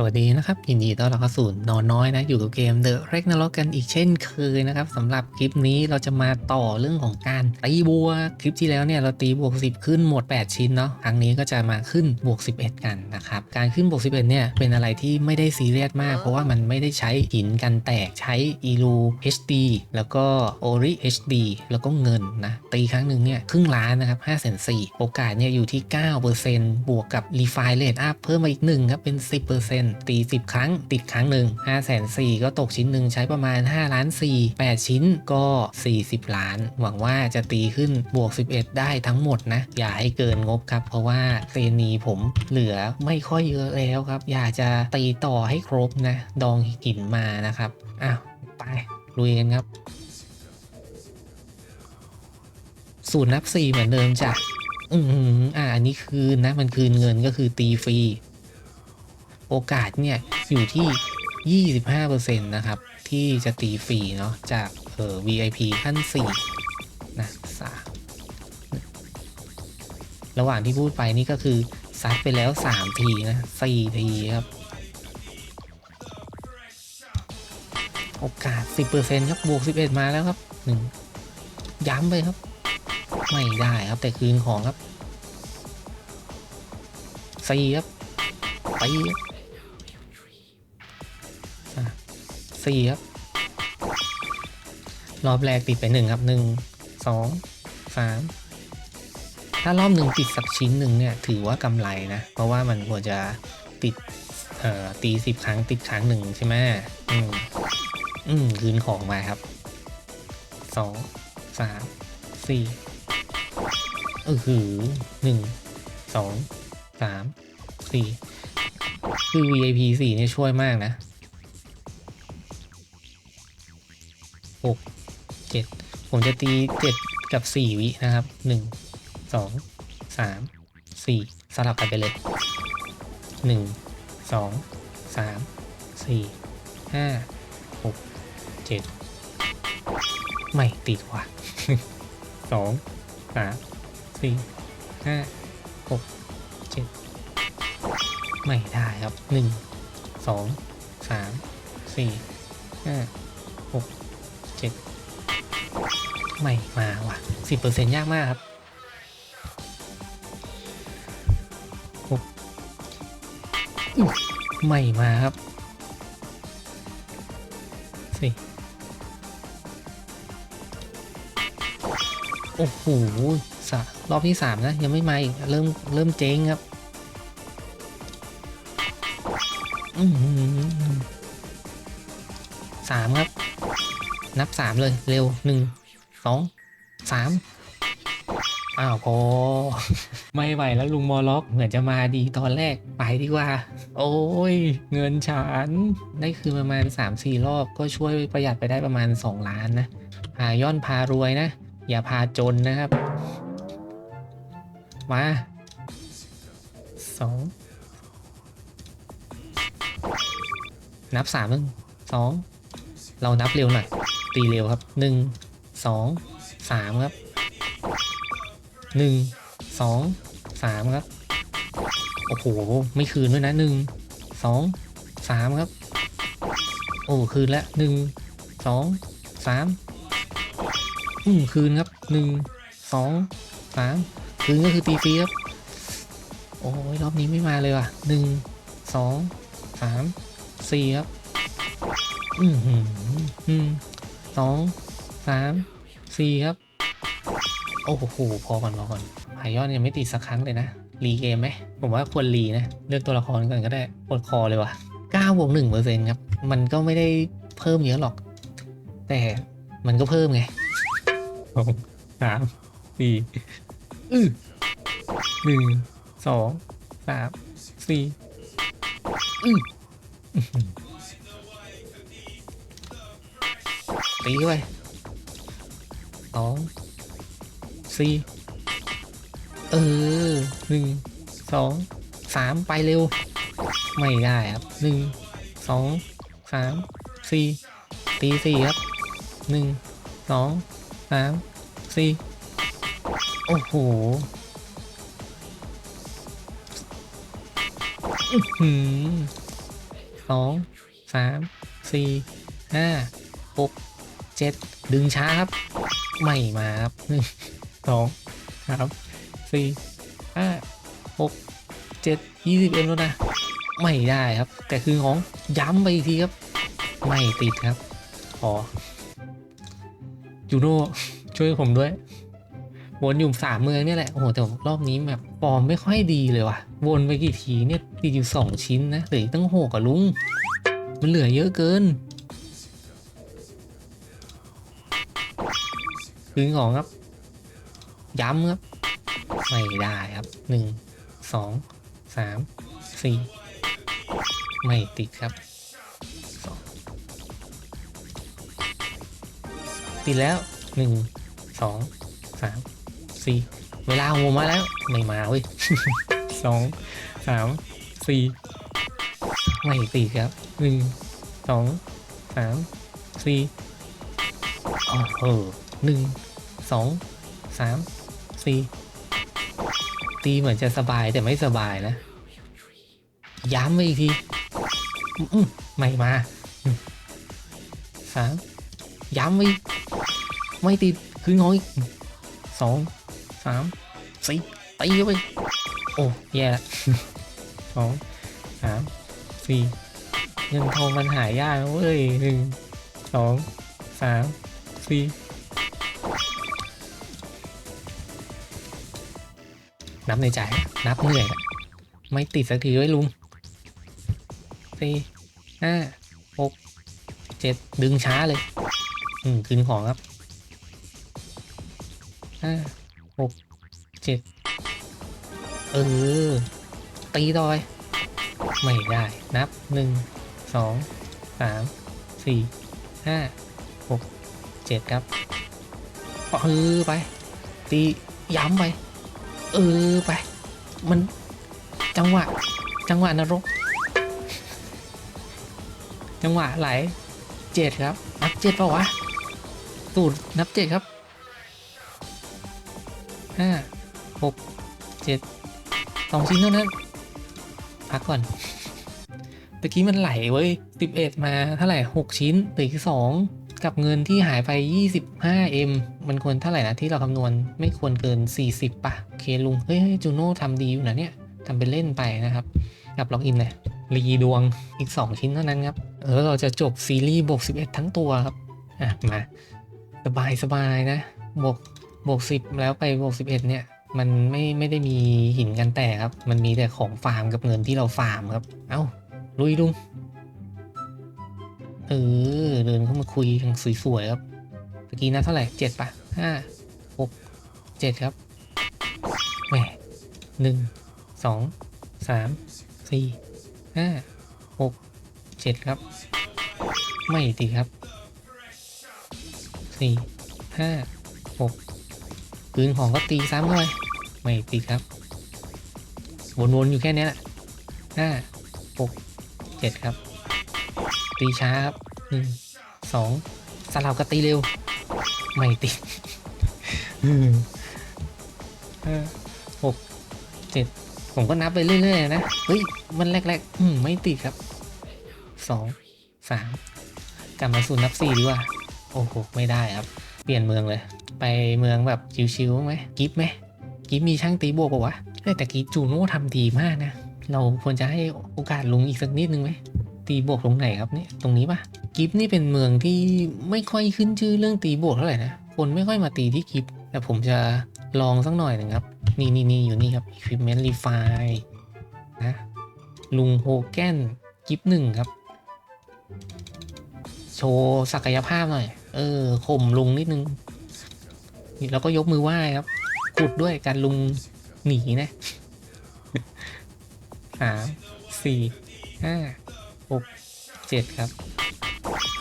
สวัสดีนะครับ ยินดีต้อนรับเข้าสู่นอนน้อยนะ อยู่กับเกม The r a g n a r o k กันอีกเช่นเคยนะครับสำหรับคลิปนี้เราจะมาต่อเรื่องของการตีบัวคลิปที่แล้วเนี่ยเราตีบวก 10 ขึ้นหมด 8 ชิ้นเนาะครั้งนี้ก็จะมาขึ้นบวก 11 กันนะครับ การขึ้นบวก 11 เนี่ยเป็นอะไรที่ไม่ได้ซีเรียสมาก เพราะว่ามันไม่ได้ใช้หินกันแตกใช้อีลู HD แล้วก็โอริ HD แล้วก็เงินนะตีครั้งหนึ่งเนี่ยครึ่งล้านนะครับ5 4 0 0 0โอกาสเนี่ยอยู่ที่ 9%บวกกับ Refine Rate Up เพิ่มมาอีกหนึ่งครับเป็น 10%ตี 10 ครั้ง ติดครั้งหนึ่ง5 4 0 0 0ก็ตกชิ้นหนึ่งใช้ประมาณ5ล้าน4 8 ชิ้นก็ 40 ล้าน หวังว่าจะตีขึ้นบวก 11 ได้ทั้งหมดนะ อย่าให้เกินงบครับ เพราะว่าเซนีผมเหลือไม่ค่อยเยอะแล้วครับ อยากจะตีต่อให้ครบนะ ดองหินมานะครับอ้าวไปลุยกันครับสูตรนับสี่เหมือนเดิมจ้ะอืมอ่าอันนี้คืนนะ มันคืนเงินก็คือตีฟรี โอกาสเนี่ยอยู่ที่ 25%นะครับ ที่จะตีฟรีเนาะจากเอ่อ VIP ขั้น4นะสามระหว่างที่พูดไปนี่ก็คือ ซัดไปแล้ว 3 ทีนะ4ทีครับ โอกาส 10%ครับบวก 11 มาแล้วครับ 1 ย้ำไปครับ ไม่ได้ครับแต่คืนของครับสี่ครับไปครับ สี่ครับ รอบแรกติดไปหนึ่งครับหนึ่งสองสามถ้ารอบหนึ่งติดสักชิ้นหนึ่งเนี่ยถือว่ากำไรนะ เพราะว่ามันควรจะติดตีสิบครั้งติดครั้งหนึ่งใช่ไหมอืมอืมคืนของมาครับสองสามสี่เออหือหนึ่งสองสามสี่คือ VIP สี่เนี่ยช่วยมากนะ หกเจ็ดผมจะตีเจ็ดกับสี่วินะครับหนึ่งสองสามสี่สลับกันไปเลยหนึ่งสองสามสี่ห้าหกเจ็ดไม่ติดว่ะสองสามสี่ห้าหกเจ็ดไม่ได้ครับหนึ่งสองสามสี่ห้าหก เจ็ดไม่มาว่ะสิบเปอร์เซ็นต์ยากมากครับหกอื้อไม่มาครับสี่โอ้โหสรอบที่สามนะ ยังไม่มาอีก เริ่ม เริ่มเจ๊งครับสามครับ นับสามเลยเร็วหนึ่งสองสามอ้าวพอไม่ไหวแล้วลุงมอล็อกเหมือนจะมาดีตอนแรกไปดีกว่า โอ้ย เงินฉัน ได้คืนประมาณ 3-4 รอบก็ช่วยประหยัดไปได้ประมาณ 2 ล้านนะพาย่อนพารวยนะ อย่าพาจนนะครับ มาสองนับสามหนึ่งสองเรานับเร็วหน่อย ตีเร็วครับหนึ่งสองสามครับหนึ่งสองสามครับ โอ้โห ไม่คืนด้วยนะหนึ่งสองสามครับ โอ้คืนแล้วหนึ่งสองสามอืมคืนครับหนึ่งสองสามคืนก็คือตีฟรีครับ โอ้ยรอบนี้ไม่มาเลยว่ะหนึ่งสองสามสี่ครับ อืมหืมอืม สองสามสี่ครับ โอ้โห พอก่อนพอก่อนหายยอดยังไม่ติดสักครั้งเลยนะ รีเกมไหม ผมว่าควรรีนะ เลือกตัวละครก่อนก็ได้ปวดคอเลยว่ะเก้าบวกหนึ่งเปอร์เซ็นต์ครับ มันก็ไม่ได้เพิ่มเยอะหรอก แต่มันก็เพิ่มไงสองสามสี่อือหนึ่งสองสามสี่อือ อื้เข้าไปสองสี่เออหนึ่งสองสามไปเร็ว ไม่ได้ครับหนึ่งสองสามสี่ตีสี่ครับหนึ่งสองสามสี่โอ้โหหือสองสามสี่ห้าหก เจ็ดดึงช้าครับไม่มาครับหนึ่งสองสามสี่ห้าหกเจ็ดยี่สิบเอ็มแล้วนะไม่ได้ครับ แต่คือของย้ำไปอีกทีครับ ไม่ติดครับขอจูโน่ช่วยผมด้วย วนอยู่สามเมืองนี่แหละ โอ้โห แต่รอบนี้แบบฟอร์มไม่ค่อยดีเลยว่ะ วนไปกี่ทีเนี่ยติดอยู่สองชิ้นนะเหลือตั้งหกอะลุง มันเหลือเยอะเกิน คืนของครับ ย้ำครับ ไม่ได้ครับหนึ่งสองสามสี่ไม่ติดครับสองติดแล้วหนึ่งสองสามสี่เวลาโมมาแล้ว ไม่มาเว้ยสองสามสี่ไม่ติดครับหนึ่งสองสามสี่อ๋อเออหนึ่ง สองสามสี่ตีเหมือนจะสบายแต่ไม่สบายนะ ย้ำไปอีกทีไม่มาสามย้ำไปไม่ติดคืองอยสองสามสี่ตีเข้าไปโอ้แย่ละสองสามสี่เงินทองมันหายากเว้ยหนึ่งสองสามสี่ นับในใจนะนับเหนื่อยไม่ติดสักทีไว้ยลุงสี่ห้าหกเจ็ดดึงช้าเลย อืม คืนของครับห้าหกเจ็ดเออ ตีต่อย ไม่ได้นับหนึ่งสองสามสี่ห้าหกเจ็ดครับเออไป ตีย้ำไป เออไป มันจังหวะ จังหวะนรก จังหวะไหลเจ็ดครับ นับเจ็ดเปล่าวะสูตรนับเจ็ดครับห้าหกเจ็ดสองชิ้นเท่านั้น พักก่อนตะกี้มันไหลเว้ยสิบเอ็ดมาเท่าไหร่หกชิ้นเหลืออีสอง กับเงินที่หายไป 25m มันควรเท่าไหร่นะที่เราคำนวณไม่ควรเกิน 40ป่ะโอเคลุง เฮ้ยจูโน่ทำดีอยู่นะเนี่ยทำเป็นเล่นไปนะครับ กับล็อกอินเลยรีดวงอีก 2 ชิ้นเท่านั้นครับ เออเราจะจบซีรีส์บวก 11 ทั้งตัวครับ อะ มา สบายสบายนะ บวกบวก 10 แล้วไปบวก 11 เนี่ย มันไม่ไม่ได้มีหินกันแตกครับ มันมีแต่ของฟาร์มกับเงินที่เราฟาร์มครับ เอ้าลุยลุง เออ เดินเข้ามาคุยกันสวยๆครับเมื่อกี้นะเท่าไหร่เจ็ดปะห้าหกเจ็ดครับแหมหนึ่งสองสามสี่ห้าหกเจ็ดครับ ไม่ติดครับสี่ห้าหกปืนของก็ตีซ้ำเข้าไปไม่ติดครับ วนๆอยู่แค่นี้แหละห้าหกเจ็ดครับ ตีช้าครับหนึ่งสองสลับกับตีเร็ว ไม่ติดห้าหกเจ็ดผมก็นับไปเรื่อยๆนะ เฮ้ย มันแรกๆอืมไม่ติดครับสองสามกลับมาสู่นับสี่ดีกว่า โอ้โห ไม่ได้ครับ เปลี่ยนเมืองเลย ไปเมืองแบบชิวๆไหมกิฟไหมกิฟมีช่างตีบวกปะวะเฮ้ยแต่กีจูโน่ทำดีมากนะ เราควรจะให้โอกาสลุงอีกสักนิดนึงไหม ตีบวกตรงไหนครับเนี่ยตรงนี้ปะกิฟนี่เป็นเมืองที่ไม่ค่อยขึ้นชื่อเรื่องตีบวกเท่าไหร่นะคนไม่ค่อยมาตีที่กิฟแต่ผมจะลองสักหน่อยนึ่งครับ นี่นี่นี่อยู่นี่ครับ equipment refine นะลุงโฮแกนกิฟหนึ่งครับ โชว์ศักยภาพหน่อย เออข่มลุงนิดนึงนี่แล้วก็ยกมือไหว้ครับขุดด้วยการลุงหนีนะสามสี่ห้า เจ็ดครับ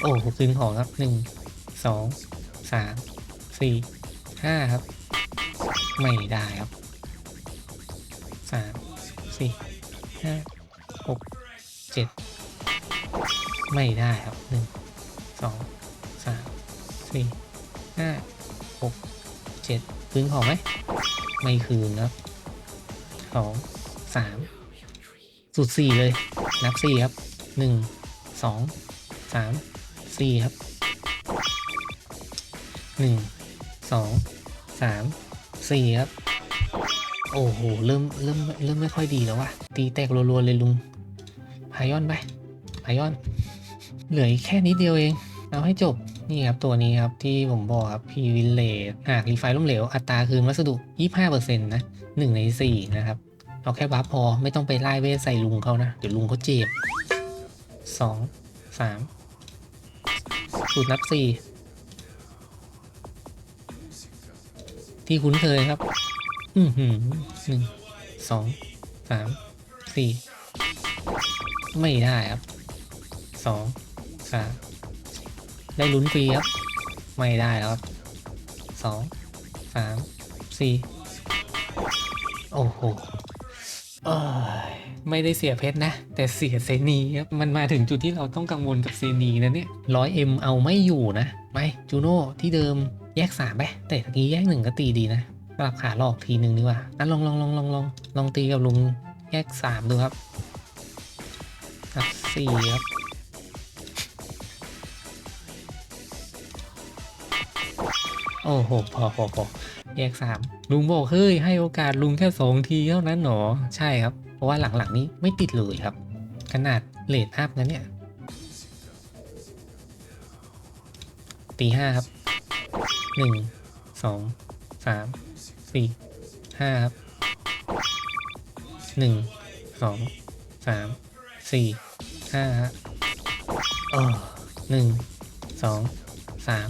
โอ้โหคืนของครับหนึ่งสองสามสี่ห้าครับ ไม่ได้ครับสามสี่ห้าหกเจ็ดไม่ได้ครับหนึ่งสองสามสี่ห้าหกเจ็ดคืนของไหมไม่คืนครับสองสามสุดสี่เลย นับสี่ครับหนึ่ง สองสามสี่ครับหนึ่งสองสามสี่ครับ โอ้โห เริ่มเริ่มเริ่มไม่ค่อยดีแล้วว่ะ ตีแตกรัวๆเลยลุงพายอนไปพายอน เหลือแค่นิดเดียวเอง เอาให้จบ นี่ครับตัวนี้ครับที่ผมบอกครับพีวิลเลตหากรีไฟล้มเหลว อัตราคืนวัสดุ 25%นะ1ใน 4 นะครับ เอาแค่บัฟพอไม่ต้องไปไล่เวทใส่ลุงเขานะ เดี๋ยวลุงเขาเจ็บ 2 3สูตรนับ4ที่คุ้นเคยครับ อือหือหนึ่งสองสามสี่ไม่ได้ครับสองสามได้ลุ้นฟรีครับ ไม่ได้แล้วครับสองสามสี่โอ้โหเอ้ย ไม่ได้เสียเพชรนะ แต่เสียเซนีครับมันมาถึงจุดที่เราต้องกังวลกับเซนีนะเนี่ยร้อยเอ็มเอาไม่อยู่นะไปจูโน่ที่เดิมแยกสามไปแต่ตะกี้แยกหนึ่งก็ตีดีนะสลับขาหลอกทีหนึ่งดีกว่าอะลองลองลองลองลองลองตีกับลุงแยกสามดูครับกับสี่ครับโอ้โหพอพอพอแยกสามลุงบอกเฮ้ยให้โอกาสลุงแค่สองทีเท่านั้นหนอใช่ครับ เพราะว่าหลังๆนี้ไม่ติดเลยครับ ขนาดเลทอัพนะเนี่ยตีห้าครับหนึ่งสองสามสี่ห้าครับหนึ่งสองสามสี่ห้าฮะเออหนึ่งสองสาม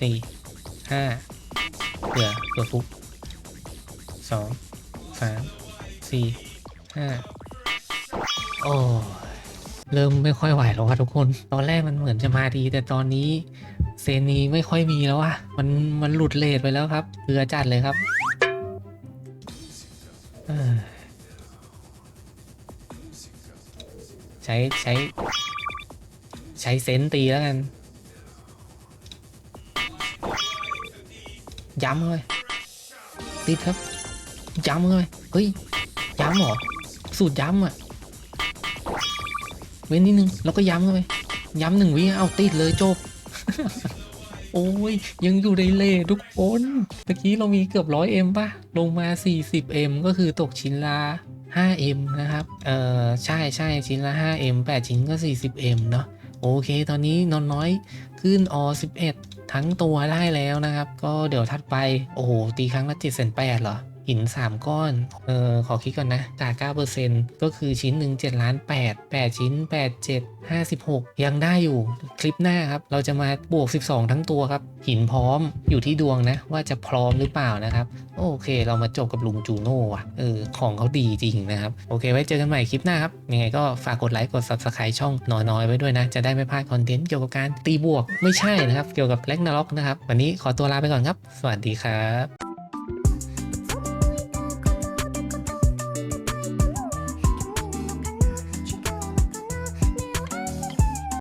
สี่ห้าเผื่อเผื่อฟุกสองสามสี่ โอ้ยเริ่มไม่ค่อยไหวแล้วครับทุกคน ตอนแรกมันเหมือนจะมาดี แต่ตอนนี้เซนีไม่ค่อยมีแล้วอะมันมันหลุดเลทไปแล้วครับเรือจัดเลยครับใช้ใช้ ใช้เซนส์ตีแล้วกัน ย้ำเลยติดครับ ย้ำเลยเฮ้ย ย้ำเหรอ สูตรย้ำอะ เว้นนิดนึง แล้วก็ย้ำเข้าไป ย้ำหนึ่งวิเอาติดเลยจบ โอ้ย ยังอยู่ในเลทุกคน เมื่อกี้เรามีเกือบร้อยเอ็มป่ะ ลงมา 40M ก็คือตกชิ้นละ 5M นะครับ เออใช่ใช่ชิ้นละ 5M 8 ชิ้นก็ 40M เนาะโอเค ตอนนี้นอนน้อยขึ้นอ11 ทั้งตัวได้แล้วนะครับ ก็เดี๋ยวถัดไป โอ้โห ตีครั้งละ7 8 0 0เหรอ หิน 3 ก้อน เออขอคิดก่อนนะจาก9%ก็คือชิ้นหนึ่ง7ล้าน8 8 ชิ้น 8 7 56 ยังได้อยู่คลิปหน้าครับ เราจะมาบวก 12 ทั้งตัวครับ หินพร้อมอยู่ที่ดวงนะ ว่าจะพร้อมหรือเปล่านะครับ โอเค เรามาจบกับลุงจูโน่ว่ะเออของเขาดีจริงนะครับ โอเค ไว้เจอกันใหม่คลิปหน้าครับ ยังไงก็ฝากกดไลค์กด subscribe ช่องน้อยๆไว้ด้วยนะ จะได้ไม่พลาดคอนเทนต์เกี่ยวกับการตีบวกไม่ใช่นะครับ เกี่ยวกับแล็กนาล็อกนะครับ วันนี้ขอตัวลาไปก่อนครับ สวัสดีครับ